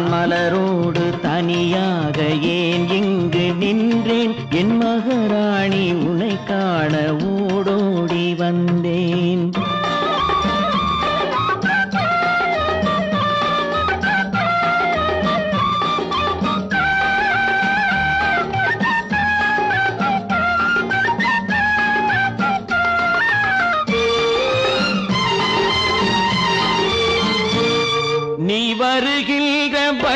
நான் மலரோடு தனியாக ஏன் இங்கு நின்றேன்? என் மகராணி உனை காண ஓடோடி வந்தேன்.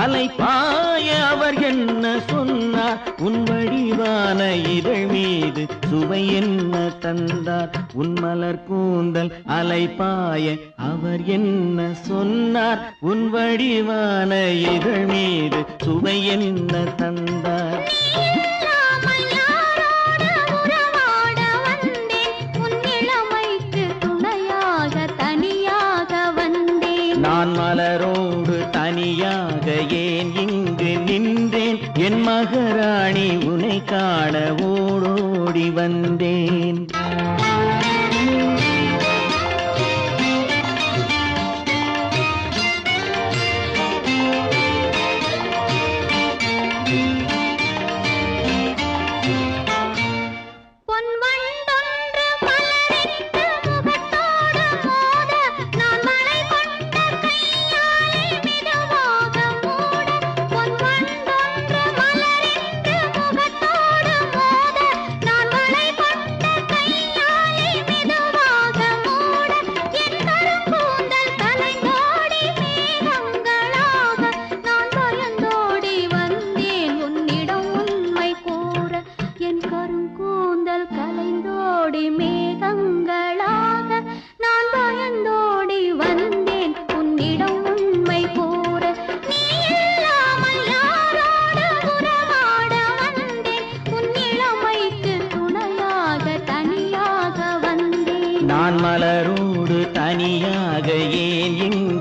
அலை பாய அவர் என்ன சொன்னார்? உன் வடிவான இதழ் மீது சுவை என்ன தந்தார்? உன் மலர் கூந்தல் அலை பாய அவர் என்ன சொன்னார்? உன் வடிவான இதழ் மீது சுவை என்ன தந்தார்? நான் மலரோடு தாயாக ஏன் இங்கு நின்றேன்? என் மகராணி உனை காண ஓடோடி வந்தேன். நான் மலரோடு தனியாக ஏன் இங்கு